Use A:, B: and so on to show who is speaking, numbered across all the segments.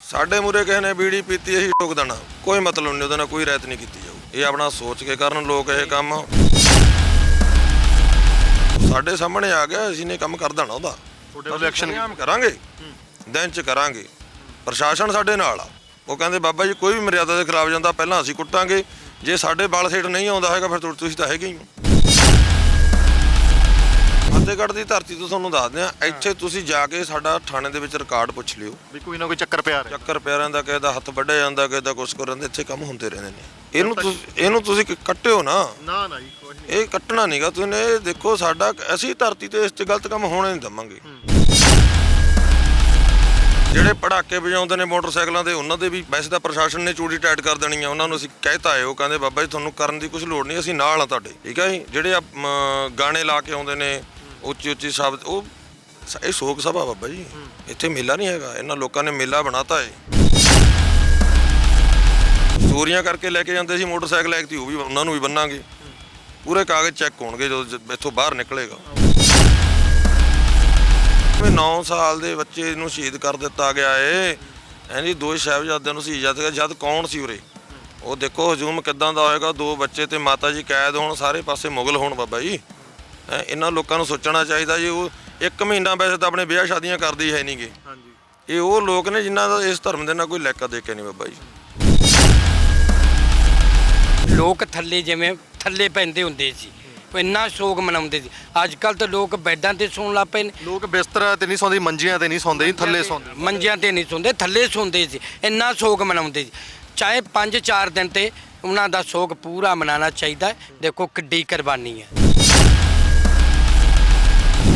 A: ਸਾਡੇ ਮੂਰੇ ਕਿਸੇ ਨੇ ਬੀੜੀ ਪੀਤੀ ਅਸੀਂ ਠੋਕ ਦੇਣਾ। ਕੋਈ ਮਤਲਬ ਨਹੀਂ ਉਹਦੇ ਨਾਲ ਕੋਈ ਰਹਿਤ ਨਹੀਂ ਕੀਤੀ ਜਾਊ। ਇਹ ਆਪਣਾ ਸੋਚ ਕੇ ਕਰਨ ਲੋਕ ਇਹ ਕੰਮ। ਸਾਡੇ ਸਾਹਮਣੇ ਆ ਗਿਆ ਅਸੀਂ ਨੇ ਕੰਮ ਕਰ ਦੇਣਾ ਉਹਦਾ।
B: ਤੁਹਾਡੇ ਵੱਲ ਐਕਸ਼ਨ
A: ਕਰਾਂਗੇ। ਦਿਨ ਚ ਕਰਾਂਗੇ। ਪ੍ਰਸ਼ਾਸਨ ਸਾਡੇ ਨਾਲ ਆ। ਉਹ ਕਹਿੰਦੇ ਬਾਬਾ ਜੀ ਕੋਈ ਵੀ ਮਰਿਆਦਾ ਦੇ ਖਿਲਾਫ ਜਾਂਦਾ ਪਹਿਲਾਂ ਅਸੀਂ ਕੁੱਟਾਂਗੇ। ਜੇ ਸਾਡੇ ਬਲ ਸੇਠ ਨਹੀਂ ਆਉਂਦਾ ਹੈਗਾ ਫਿਰ ਤੁਸੀਂ ਤਾਂ ਹੈਗੇ ਹੀ ਹੋ। ਫਤਿਹਗੜ੍ਹ ਦੀ ਧਰਤੀ ਤੋਂ ਤੁਹਾਨੂੰ ਦੱਸਦੇ ਆ ਇੱਥੇ ਤੁਸੀਂ ਜਾ ਕੇ ਸਾਡਾ ਥਾਣੇ ਦੇ ਵਿੱਚ ਰਿਕਾਰਡ ਪੁੱਛ ਲਿਓ।
B: ਵੀ ਕੋਈ ਨਾ ਕੋਈ ਚੱਕਰ ਪਿਆ ਰਿਹਾ।
A: ਚੱਕਰ ਪਿਆਰਿਆਂ ਦਾ ਕਿਸੇ ਦਾ ਹੱਥ ਵੱਢਿਆ ਜਾਂਦਾ ਕਿਸੇ ਦਾ ਕੁਛ ਕਰਨ ਦੇ ਇੱਥੇ ਕੰਮ ਹੁੰਦੇ ਰਹਿੰਦੇ ਨੇ। ਇਹਨੂੰ ਤੁਸੀਂ ਇਹਨੂੰ ਤੁਸੀਂ ਕ- ਕੱਟਿਓ ਨਾ।
B: ਨਾ ਨਾ ਜੀ ਕੁਝ ਨਹੀਂ।
A: ਇਹ ਕੱਟਣਾ ਨਹੀਂਗਾ ਤੁਸੀਂ ਇਹ ਦੇਖੋ ਸਾਡਾ ਅਸੀਂ ਧਰਤੀ ਤੇ ਇਸ ਤੇ ਗਲਤ ਕੰਮ ਹੋਣੇ ਨਹੀਂ ਦਵਾਂਗੇ। ਜਿਹੜੇ ਪੜਾਕੇ ਵਜਾਉਂਦੇ ਨੇ ਮੋਟਰਸਾਈਕਲਾਂ ਦੇ ਉਹਨਾਂ ਦੇ ਵੀ ਵੈਸੇ ਤਾਂ ਪ੍ਰਸ਼ਾਸਨ ਨੇ ਚੂੜੀ ਟਾਈਟ ਕਰ ਦੇਣੀ ਆ ਉਹਨਾਂ ਨੂੰ ਅਸੀਂ ਕਹਿਤਾ ਹੈ ਉਹ ਕਹਿੰਦੇ ਬਾਬਾ ਜੀ ਤੁਹਾਨੂੰ ਕਰਨ ਦੀ ਕੁਝ ਲੋੜ ਨਹੀਂ ਅਸੀਂ ਨਾਲ ਆ ਤੁਹਾਡੇ। ਠੀਕ ਹੈ ਜੀ? ਜਿਹੜੇ ਆ, ਮ, ਗਾਣੇ ਲਾ ਕੇ ਆਉਂਦੇ ਨੇ ਉੱਚੀ ਉੱਚੀ ਸ਼ਬਦ ਉਹ ਸ- ਇਹ ਸ਼ੋਕ ਸਭਾ ਬਾਬਾ ਜੀ। ਇੱਥੇ ਮੇਲਾ ਨਹੀਂ ਹੈਗਾ। ਇਹਨਾਂ ਲੋਕਾਂ ਨੇ ਮੇਲਾ ਬਣਾਤਾ ਹੈ ਚੋਰੀਆਂ ਕਰਕੇ ਲੈ ਕੇ ਜਾਂਦੇ ਸੀ ਮੋਟਰਸਾਈਕਲ ਐਕਤੀ ਉਹ ਵੀ ਉਹਨਾਂ ਨੂੰ ਵੀ ਬੰਨਾਂਗੇ। ਪੂਰੇ ਕਾਗਜ਼ ਚੈੱਕ ਹੋਣਗੇ ਜਦੋਂ ਜ- ਇੱਥੋਂ ਬਾਹਰ ਨਿਕਲੇਗਾ। ਵੀ 9 ਸਾਲ ਦੇ ਬੱਚੇ ਨੂੰ ਸ਼ਹੀਦ ਕਰ ਦਿੱਤਾ ਗਿਆ ਏ। ਹਾਂਜੀ ਦੋ ਸਾਹਿਬਜ਼ਾਦਿਆਂ ਨੂੰ ਸ਼ਹੀਦ ਜਦ ਜਦ ਕੌਣ ਸੀ ਉਰੇ? ਉਹ ਦੇਖੋ, ਹਜੂਮ ਕਿੱਦਾਂ ਦਾ ਹੋਏਗਾ। ਦੋ ਬੱਚੇ ਤੇ ਮਾਤਾ ਜੀ ਕੈਦ ਹੋਣ, ਸਾਰੇ ਪਾਸੇ ਮੁਗਲ ਹੋਣ ਬਾਬਾ ਜੀ। ਹੈਂ, ਇਹਨਾਂ ਲੋਕਾਂ ਨੂੰ ਸੋਚਣਾ ਚਾਹੀਦਾ ਜੀ ਉਹ ਇੱਕ ਮਹੀਨਾ ਵੈਸੇ ਤਾਂ ਆਪਣੇ ਵਿਆਹ ਸ਼ਾਦੀਆਂ ਕਰਦੇ ਹੀ ਹੈ ਨਹੀਂਗੇ
B: ਹਾਂਜੀ।
A: ਇਹ ਉਹ ਲੋਕ ਨੇ ਜਿਨ੍ਹਾਂ ਦਾ ਇਸ ਧਰਮ ਦੇ ਨਾਲ ਕੋਈ ਲੈਕਾ ਦੇ ਕੇ ਨਹੀਂ ਬਾਬਾ ਜੀ।
C: ਲੋਕ ਥੱਲੇ ਜਿਵੇਂ ਥੱਲੇ ਪੈਂਦੇ ਹੁੰਦੇ ਸੀ ਇੰਨਾ ਸ਼ੋਕ ਮਨਾਉਂਦੇ ਸੀ। ਅੱਜ ਕੱਲ ਤਾਂ ਲੋਕ ਬੈੱਡਾਂ ਤੇ ਸੌਣ ਲੱਗ ਪਏ ਨੇ।
B: ਲੋਕ ਬਿਸਤਰਾ ਤੇ ਨਹੀਂ ਸੌਂਦੇ ਮੰਜੀਆਂ ਤੇ ਨਹੀਂ ਸੌਂਦੇ ਜੀ ਥੱਲੇ ਸੌਂਦੇ।
C: ਮੰਜਿਆਂ ਤੇ ਨਹੀਂ ਸੌਂਦੇ ਥੱਲੇ ਸੌਂਦੇ ਸੀ। ਇੰਨਾ ਸ਼ੋਕ ਮਨਾਉਂਦੇ ਸੀ। ਚਾਹੇ 5-4 ਦਿਨ ਤੇ ਉਹਨਾਂ ਦਾ ਸ਼ੋਕ ਪੂਰਾ ਮਨਾਉਣਾ ਚਾਹੀਦਾ ਹੈ। ਦੇਖੋ ਕਿੱਡੀ ਕੁਰਬਾਨੀ ਹੈ।